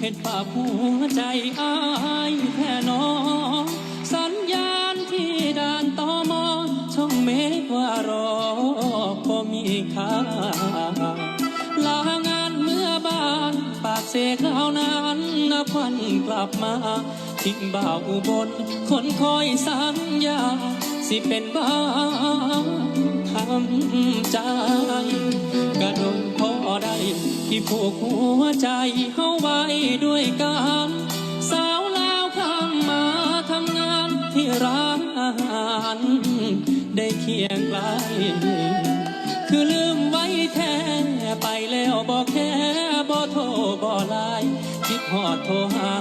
เห็นภาพหัวใจอายแค่น้อสัญญาณที่ด่านตอมอช่องเมฆว่ารอก็มีค่าลางานเมื่อบ้านปากเสกเอานั้นนับวันกลับมาทิ้งบ่าวอุบลคนคอยสัญญา สิเป็นบ้าทำใจ ผูกหัวใจเฮาไว้ด้วยกัน สาวลาวข้ามมาทำงานที่ร้านอาหาร ได้เคียงไกลคือลืมไว้แท้ไปแล้วบอกแค่บ่โทรบ่ไลน์คิดหอดโทรหา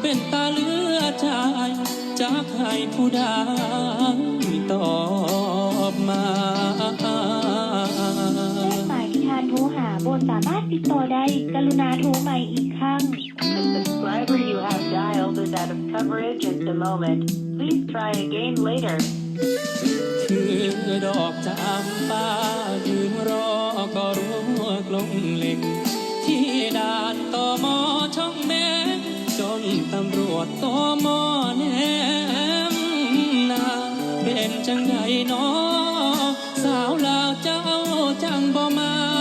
เป็นตาเลือใจจากให้ผู้ใดต่อ ติดต่อได้กรุณาโทรใหม่อีกครั้ง The subscriber you have dialed is out of coverage at the moment. Please try again later. คือดอกจำปายืนรอก็รู้ว่ากลงเล็งที่ด่านตอมอช่องแม่จนตำรวจตอมอแนมนาเป็นจังไดนอสาวลาวเจ้าจังบ่มา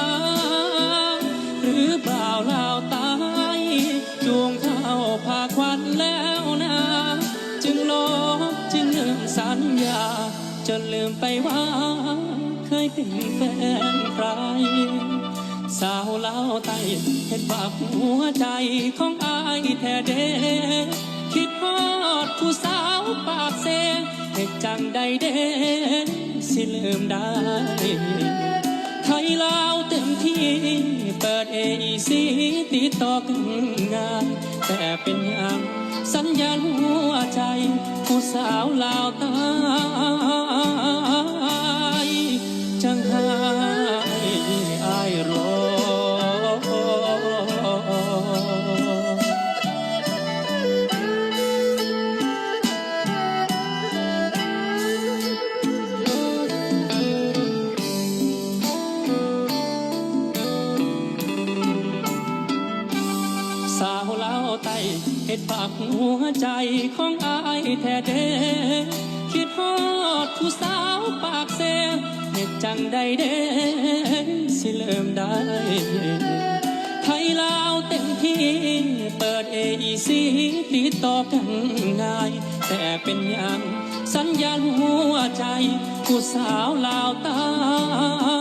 จนลืมไปว่า เคยเป็นแฟนใคร สาวเล่าวไตเห็นบาปหัวใจของอายแท้เดคิดฮอดผู้สาวปากเซเหตุจังใดเดสิลืมได้ไทยลาวเต็มที่เปิดเอซีติดต่อกันงาน แต่เป็นอย่างสัญญาณหัวใจ ผู้สาวลาวตา เห็ดปากหัวใจของอายแท้เดคิดฮอดผู้สาวปากเซเห็ดจังใดเดสิเริ่มได้ ไทยลาวเต็มที่เปิดเอซีติดต่อกันง่าย แต่เป็นย่างสัญญาณหัวใจ ผู้สาวลาวตา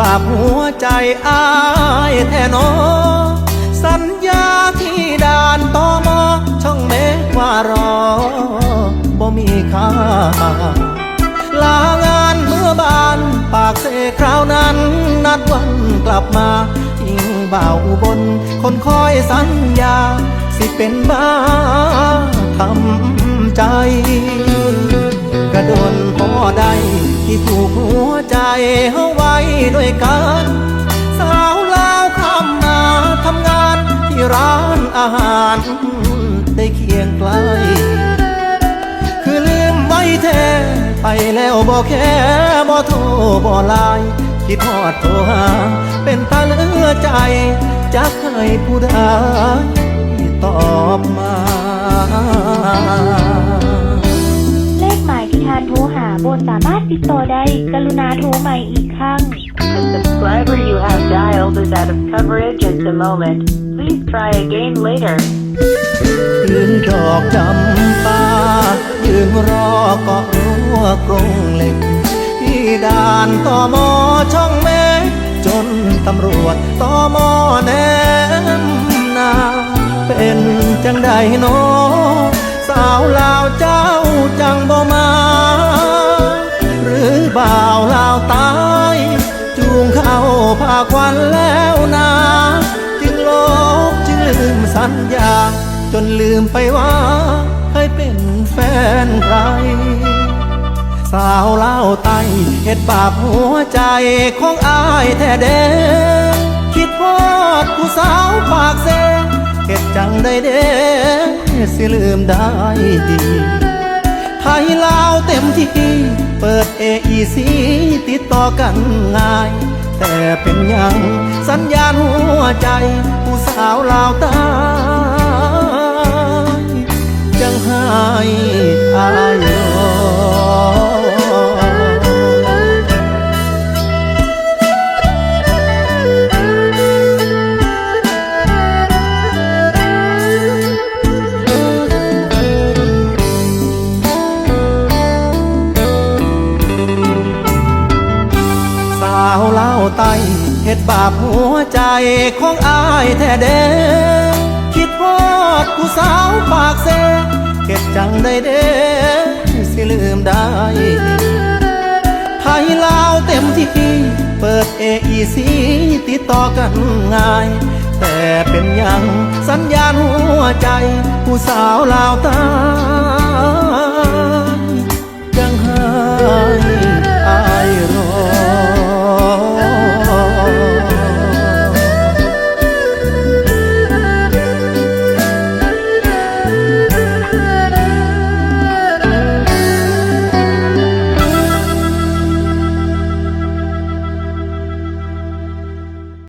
บาปหัวใจอายแท้นอ สัญญาที่ด่านตอมอช่องเมฆว่ารอบ่มีค่าลางานเมื่อบานปากเสคราวนั้น นัดวันกลับมาทิ้งบ่าวอุบล คนคอยสัญญา สิเป็นบ้าทำใจ นพอได้ที่ผูกหัวใจเฮาไว้ด้วยกันสาวลาวข้ามมาทำงานที่ร้านอาหารได้เคียงไกล คือลืมไว้แท้ไปแล้วบอกแค่บ่โทรบ่ไลน์คิดฮอดโทรหาเป็นตาเลือใจจักให้ผู้ใดตอบมา การโทรหาบนสามารถติดต่อได้ กรุณาโทรใหม่อีกครั้ง The subscriber you have dialed is out of coverage at the moment. Please try again later. ยืนดอกจำปายืนรอเกาะรั้วกรงเหล็ก ที่ด่านตอมอช่องแม่จนตำรวจตอมอแนมนา เป็นจังใดโนอสาวลาวเจ้า ลืมสัญญาจนลืมไปว่าเคยเป็นแฟนใคร สาวเล่าไตเห็ดบาปหัวใจของอายแท้เด้คิดพอดผู้สาวปากเซเห็ดจังได้เด้สิลืมได้ดีไทยลาวเต็มที่เปิด AEC ติดต่อกันง่าย แต่เป็นยังสัญญาณหัวใจ ผู้สาวลาวตา ให้อายรอสาวเล่าไตเห็ดบาปหัวใจของอายแท้เด้ อดผู้สาวปากเซเก็บจังได้เด้สิลืมได้ไทยลาวเต็มที่ เปิดเอไอีซีติดต่อกันง่าย แต่เป็นยังสัญญาณหัวใจ ผู้สาวลาวตายังหายอายร